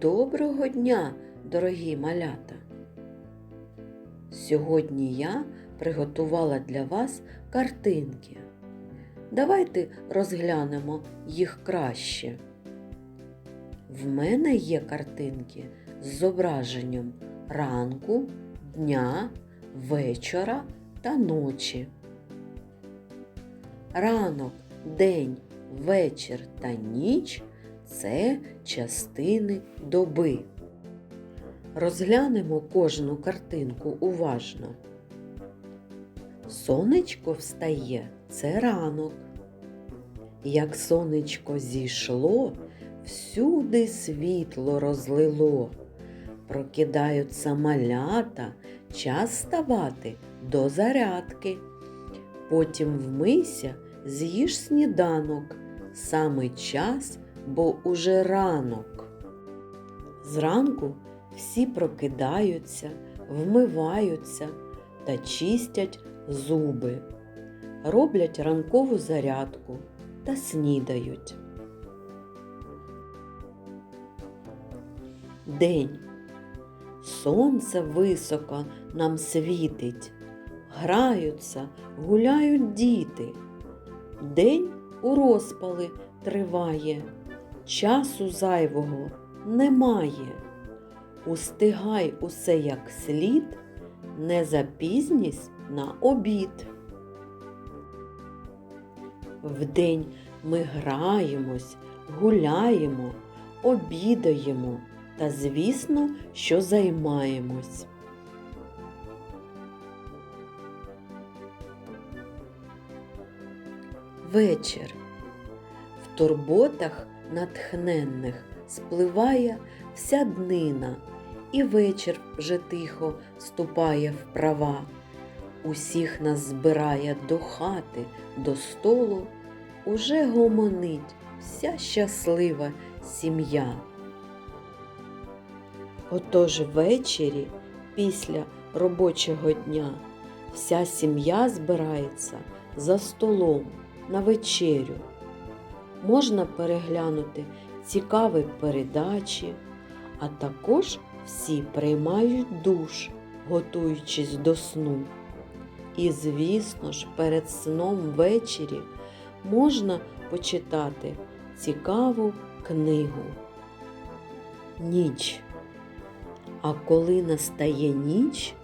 Доброго дня, дорогі малята! Сьогодні я приготувала для вас картинки. Давайте розглянемо їх краще. В мене є картинки з зображенням ранку, дня, вечора та ночі. Ранок, день, вечір та ніч це частини доби. Розглянемо кожну картинку уважно. Сонечко встає це ранок. Як сонечко зійшло, всюди світло розлило. Прокидаються малята, час ставати до зарядки. Потім вмийся, з'їж сніданок. Саме час, бо уже ранок. Зранку всі прокидаються, вмиваються та чистять зуби, роблять ранкову зарядку та снідають. День. Сонце високо нам світить, граються, гуляють діти. День у розпали триває, часу зайвого немає. Устигай усе як слід, не запізнісь на обід. Вдень ми граємось, гуляємо, обідаємо та, звісно, що займаємось. Вечір. В турботах натхненних спливає вся днина, і вечір вже тихо ступає в права. Усіх нас збирає до хати, до столу, уже гомонить вся щаслива сім'я. Отож ввечері, після робочого дня, вся сім'я збирається за столом на вечерю. Можна переглянути цікаві передачі, а також всі приймають душ, готуючись до сну. І, звісно ж, перед сном ввечері можна почитати цікаву книгу. Ніч. А коли настає ніч,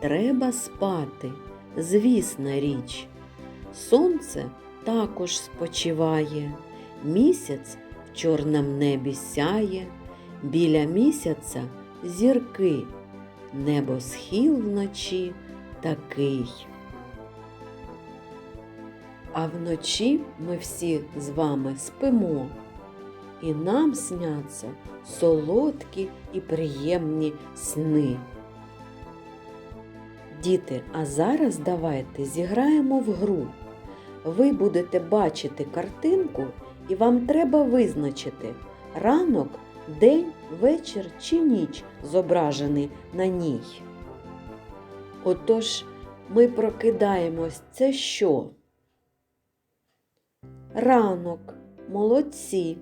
треба спати, звісна річ. Сонце також спочиває, місяць в чорному небі сяє, біля місяця зірки, небосхил вночі такий. А вночі ми всі з вами спимо, і нам сняться солодкі і приємні сни. Діти, а зараз давайте зіграємо в гру. Ви будете бачити картинку, і вам треба визначити ранок, день, вечір чи ніч зображений на ній. Отож, ми прокидаємось. Це що? Ранок, молодці.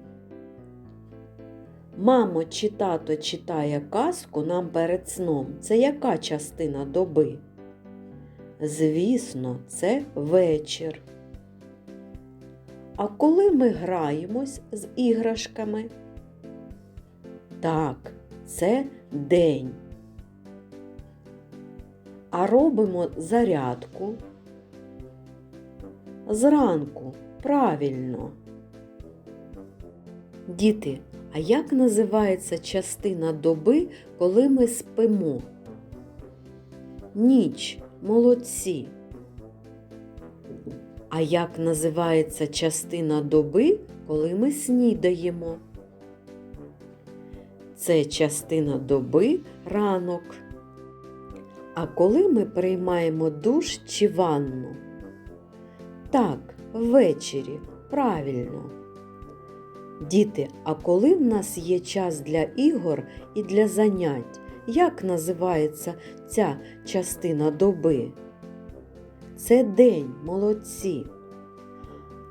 Мамо чи тато читає казку нам перед сном. Це яка частина доби? Звісно, це вечір. А коли ми граємось з іграшками? Так, це день. А робимо зарядку. Зранку, правильно. Діти, а як називається частина доби, коли ми спимо? Ніч, молодці. А як називається частина доби, коли ми снідаємо? Це частина доби ранок. А коли ми приймаємо душ чи ванну? Так, ввечері, правильно. Діти, а коли в нас є час для ігор і для занять, як називається ця частина доби? Це день, молодці.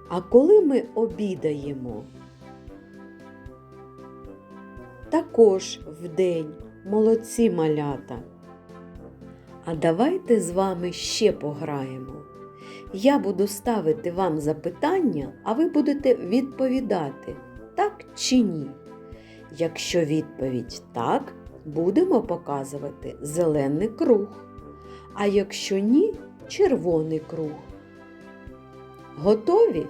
А коли ми обідаємо? Також вдень. Молодці малята. А давайте з вами ще пограємо. Я буду ставити вам запитання, а ви будете відповідати так чи ні. Якщо відповідь так, будемо показувати зелений круг. А якщо ні, червоний круг. Готові?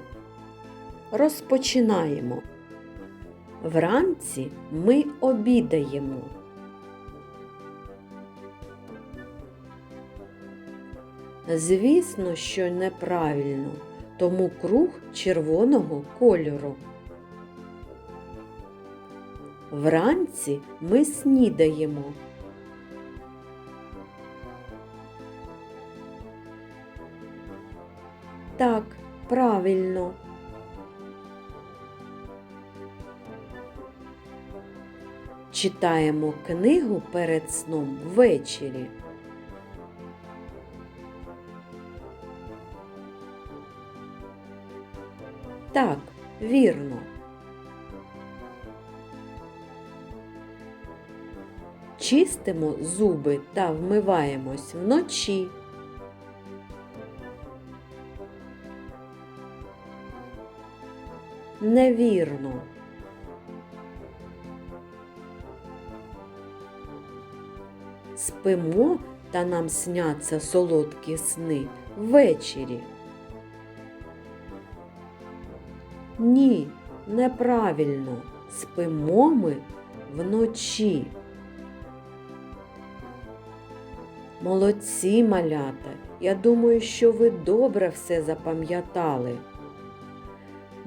Розпочинаємо. Вранці ми обідаємо. Звісно, що неправильно, тому круг червоного кольору. Вранці ми снідаємо. Так, правильно. Читаємо книгу перед сном ввечері. Так, вірно. Чистимо зуби та вмиваємось вночі. Невірно. Спимо та нам сняться солодкі сни ввечері. Ні, неправильно. Спимо ми вночі. Молодці малята. Я думаю, що ви добре все запам'ятали.